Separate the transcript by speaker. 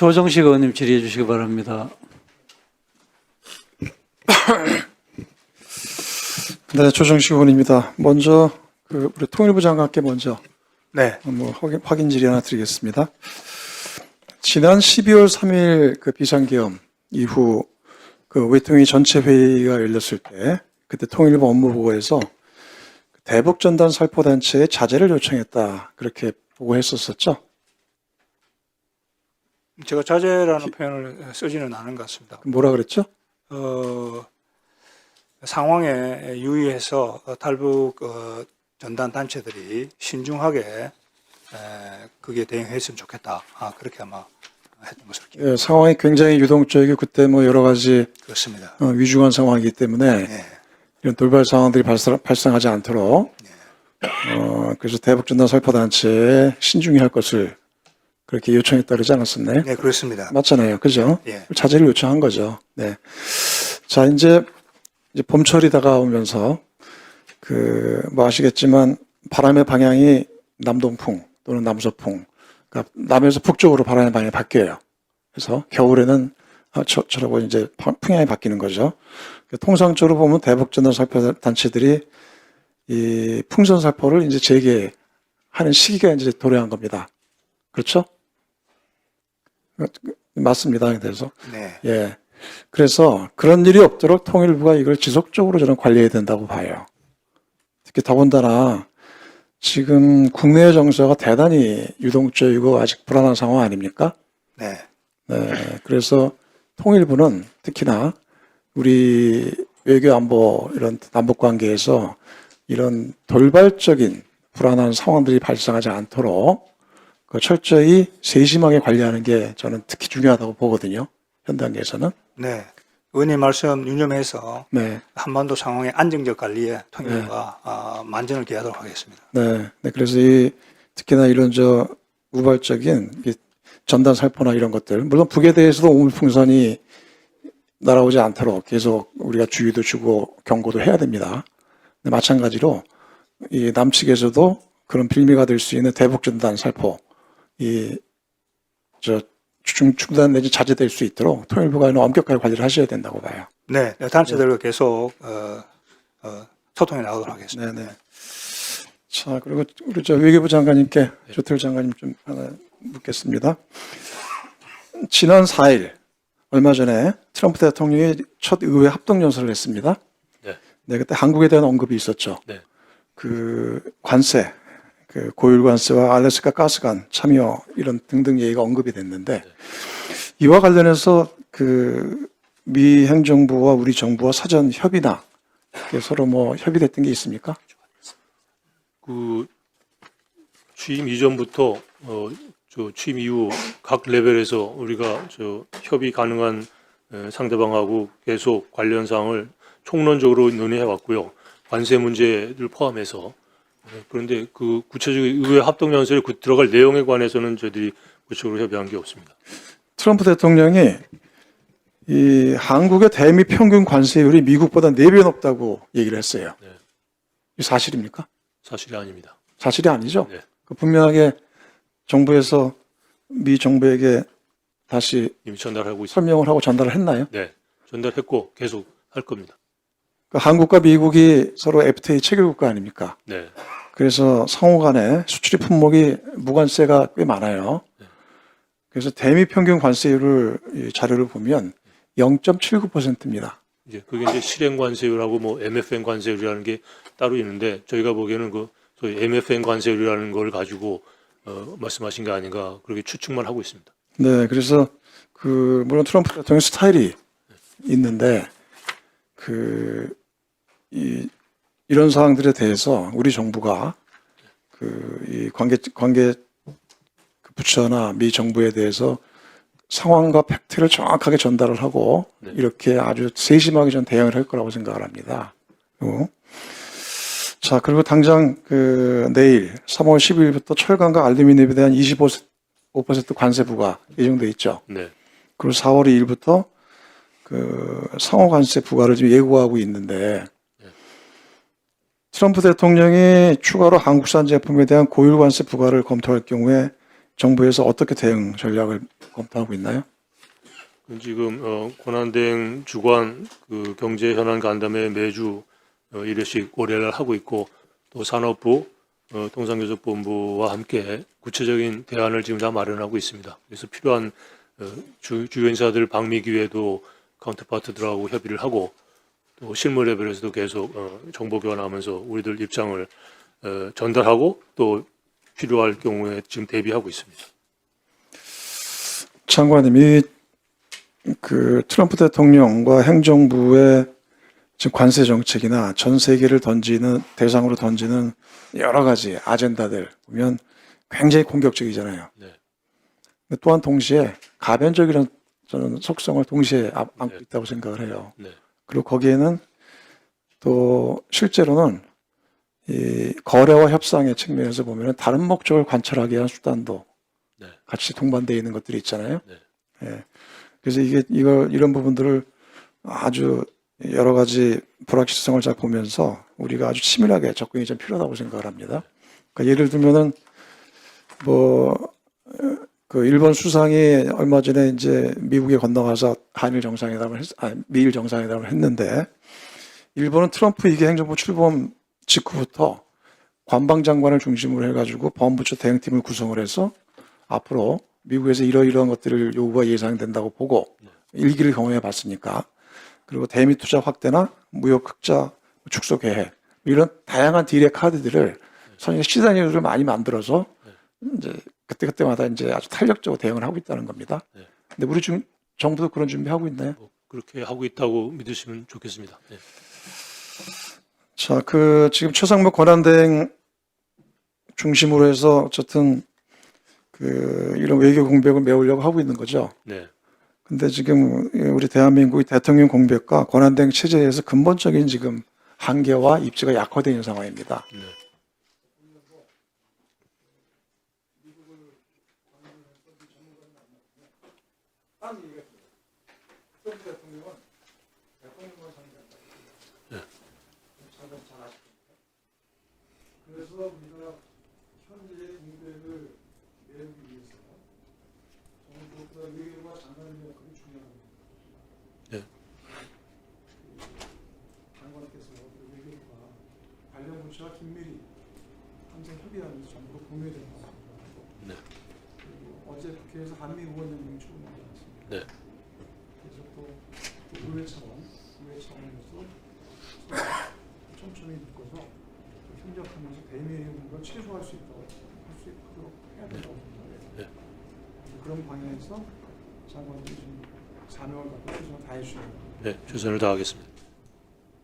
Speaker 1: 조정식 의원님 질의해 주시기 바랍니다.
Speaker 2: 네, 조정식 의원입니다. 먼저 그 우리 통일부 장관께 먼저
Speaker 3: 네,
Speaker 2: 뭐 확인, 확인 질의 하나 드리겠습니다. 지난 12월 3일 그 비상계엄 이후 그 외통위 전체 회의가 열렸을 때 그때 통일부 업무보고에서 대북 전단 살포 단체의 자제를 요청했다 그렇게 보고했었었죠.
Speaker 3: 제가 자제라는 표현을 쓰지는 않은 것 같습니다.
Speaker 2: 그 뭐라 그랬죠?
Speaker 3: 어, 상황에 유의해서 어, 탈북 어, 전단 단체들이 신중하게 에, 그게 대응했으면 좋겠다. 아, 그렇게 아마 했던 것으로 기억.
Speaker 2: 예, 상황이 굉장히 유동적이고 그때 뭐 여러 가지
Speaker 3: 그렇습니다.
Speaker 2: 어, 위중한 상황이기 때문에
Speaker 3: 네,
Speaker 2: 이런 돌발 상황들이 발생, 발생하지 않도록 어, 그래서 대북 전단 살포 단체에 신중히 할 것을 그렇게 요청했다 그러지 않았었나요?
Speaker 3: 네, 그렇습니다.
Speaker 2: 맞잖아요. 그죠?
Speaker 3: 예.
Speaker 2: 자제를 요청한 거죠. 네. 자, 이제, 이제 봄철이 다가오면서, 그, 뭐 아시겠지만, 바람의 방향이 남동풍 또는 남서풍, 그러니까 남에서 북쪽으로 바람의 방향이 바뀌어요. 그래서 겨울에는 아, 저, 저라고 이제 파- 풍향이 바뀌는 거죠. 통상적으로 보면 대북전단 살포 단체들이 이 풍선 살포를 이제 재개하는 시기가 이제 도래한 겁니다. 그렇죠? 맞습니다. 그래서
Speaker 3: 네,
Speaker 2: 예. 그래서 그런 일이 없도록 통일부가 이걸 지속적으로 저는 관리해야 된다고 봐요. 특히 더군다나 지금 국내 정서가 대단히 유동적이고 아직 불안한 상황 아닙니까?
Speaker 3: 네,
Speaker 2: 네. 그래서 통일부는 특히나 우리 외교 안보 이런 남북 관계에서 이런 돌발적인 불안한 상황들이 발생하지 않도록 그 철저히 세심하게 관리하는 게 저는 특히 중요하다고 보거든요. 현 단계에서는.
Speaker 3: 네. 의원님 말씀 유념해서
Speaker 2: 네.
Speaker 3: 한반도 상황의 안정적 관리에 통일부가 아, 만전을 기하도록 하겠습니다.
Speaker 2: 네. 네. 그래서 이 특히나 이런 저 우발적인 이 전단 살포나 이런 것들 물론 북에 대해서도 우물풍선이 날아오지 않도록 계속 우리가 주의도 주고 경고도 해야 됩니다. 마찬가지로 이 남측에서도 그런 빌미가 될 수 있는 대북 전단 살포 이저 중단 내지 자제될 수 있도록 통일부가 엄격하게 관리를 하셔야 된다고 봐요.
Speaker 3: 네, 네, 단체들과 계속 어, 어, 소통해 나가도록 하겠습니다.
Speaker 2: 네네. 자, 그리고 우리 저 외교부 장관님께 조태일 장관님 좀 하나 묻겠습니다. 지난 4일 얼마 전에 트럼프 대통령이 첫 의회 합동 연설을 했습니다.
Speaker 4: 네.
Speaker 2: 네, 그때 한국에 대한 언급이 있었죠.
Speaker 4: 네.
Speaker 2: 그 관세, 그 고율 관세와 알래스카 가스관 참여 이런 등등 얘기가 언급이 됐는데 이와 관련해서 그 미 행정부와 우리 정부와 사전 협의나 서로 뭐 협의됐던 게 있습니까?
Speaker 4: 그 취임 이전부터 어, 저 취임 이후 각 레벨에서 우리가 저 협의 가능한 에, 상대방하고 계속 관련 사항을 총론적으로 논의해 왔고요. 관세 문제를 포함해서 네, 그런데 그 구체적인 의회 합동 연설에 그 들어갈 내용에 관해서는 저희들이 구체적으로 협의한 게 없습니다.
Speaker 2: 트럼프 대통령이 이 한국의 대미 평균 관세율이 미국보다 4배 높다고 얘기를 했어요.
Speaker 4: 네.
Speaker 2: 이 사실입니까?
Speaker 4: 사실이 아닙니다.
Speaker 2: 사실이 아니죠.
Speaker 4: 네.
Speaker 2: 그 분명하게 정부에서 미 정부에게 다시
Speaker 4: 이미 전달하고 있습니다.
Speaker 2: 설명을 하고 전달을 했나요?
Speaker 4: 네, 전달했고 계속 할 겁니다.
Speaker 2: 그 한국과 미국이 서로 FTA 체결 국가 아닙니까?
Speaker 4: 네,
Speaker 2: 그래서 상호 간에 수출입 품목이 무관세가 꽤 많아요. 그래서 대미 평균 관세율을 이 자료를 보면 0.79%입니다.
Speaker 4: 이제 그게 이제 실행 관세율하고 뭐 MFN 관세율이라는 게 따로 있는데 저희가 보기에는 그 소위 MFN 관세율이라는 걸 가지고 어, 말씀하신 게 아닌가 그렇게 추측만 하고 있습니다.
Speaker 2: 네, 그래서 그 물론 트럼프 대통령 스타일이 있는데 그 이 이런 사항들에 대해서 우리 정부가 그 이 관계 관계 그 부처나 미 정부에 대해서 상황과 팩트를 정확하게 전달을 하고
Speaker 4: 네.
Speaker 2: 이렇게 아주 세심하게 전 대응을 할 거라고 생각을 합니다. 그리고 자 그리고 당장 그 내일 3월 10일부터 철강과 알루미늄에 대한 25% 5% 관세 부과 예정돼 있죠.
Speaker 4: 네,
Speaker 2: 그리고 4월 2일부터 그 상호 관세 부과를 지금 예고하고 있는데 트럼프 대통령이 추가로 한국산 제품에 대한 고율 관세 부과를 검토할 경우에 정부에서 어떻게 대응 전략을 검토하고 있나요?
Speaker 4: 지금 어, 권한대행 주관 그 경제 현안 간담회 매주 어, 1회씩 올해를 하고 있고 또 산업부 어, 통상교섭본부와 함께 구체적인 대안을 지금 다 마련하고 있습니다. 그래서 필요한 어, 주, 주요 인사들 방미 기회도 카운터파트들하고 협의를 하고 또 실무 레벨에서도 계속 어, 정보 교환하면서 우리들 입장을 어, 전달하고 또 필요할 경우에 지금 대비하고 있습니다.
Speaker 2: 장관님이 그 트럼프 대통령과 행정부의 지금 관세 정책이나 전 세계를 던지는 대상으로 던지는 여러 가지 아젠다들 보면 굉장히 공격적이잖아요.
Speaker 4: 네.
Speaker 2: 또한 동시에 가변적이라는 저는 속성을 동시에 안- 안고
Speaker 4: 네.
Speaker 2: 있다고 생각을 해요.
Speaker 4: 네.
Speaker 2: 그리고 거기에는 또 실제로는 이 거래와 협상의 측면에서 보면 다른 목적을 관철하기 위한 수단도
Speaker 4: 네.
Speaker 2: 같이 동반되어 있는 것들이 있잖아요.
Speaker 4: 네.
Speaker 2: 예. 그래서 이게 이걸 이런 부분들을 아주 여러 가지 불확실성을 잘 보면서 우리가 아주 치밀하게 접근이 좀 필요하다고 생각을 합니다. 그러니까 예를 들면은 뭐 그 일본 수상이 얼마 전에 이제 미국에 건너가서 한일 정상회담을 했, 아, 미일 정상회담을 했는데 일본은 트럼프 이기 행정부 출범 직후부터 관방장관을 중심으로 해가지고 법무부 대응팀을 구성을 해서 앞으로 미국에서 이러이러한 것들을 요구가 예상된다고 보고 일기를 경험해 봤으니까 그리고 대미 투자 확대나 무역 흑자 축소 계획 이런 다양한 딜의 카드들을 선의 시나리오를 많이 만들어서 이제 그때그때마다 이제 아주 탄력적으로 대응을 하고 있다는 겁니다.
Speaker 4: 네.
Speaker 2: 근데 우리 지금 정부도 그런 준비하고 있나요?
Speaker 4: 뭐 그렇게 하고 있다고 믿으시면 좋겠습니다. 네.
Speaker 2: 자, 그 지금 최상무 권한대행 중심으로 해서 어쨌든 그 이런 외교 공백을 메우려고 하고 있는 거죠.
Speaker 4: 네.
Speaker 2: 근데 지금 우리 대한민국의 대통령 공백과 권한대행 체제에서 근본적인 지금 한계와 입지가 약화되어 있는 상황입니다.
Speaker 4: 네.
Speaker 2: 그래서 우리가 현재의 공백을 메우기 위해서 정부보다 외교와 장관의 역할이 중요합니다.
Speaker 4: 네.
Speaker 2: 장관께서 그 외교부가 부처와 긴밀히 항상 협의하면서 정부가 공유되는 것입니다.
Speaker 4: 네.
Speaker 2: 그리고 어제 국회에서 한미 의원연맹 출범하지 않습니까?
Speaker 4: 네.
Speaker 2: 그래서 또 의회 차원, 의회 차원에서 촘촘히 묶어서 또 협력하면서 대미의 의무를 최소화할 수 있도록 할 수 있도록 해야 된다고 생각해요.
Speaker 4: 네.
Speaker 2: 그런 방향에서 장관님이 좀 사명을 갖고 최선을 다해 주셔야 됩니다.
Speaker 4: 네, 최선을 다하겠습니다.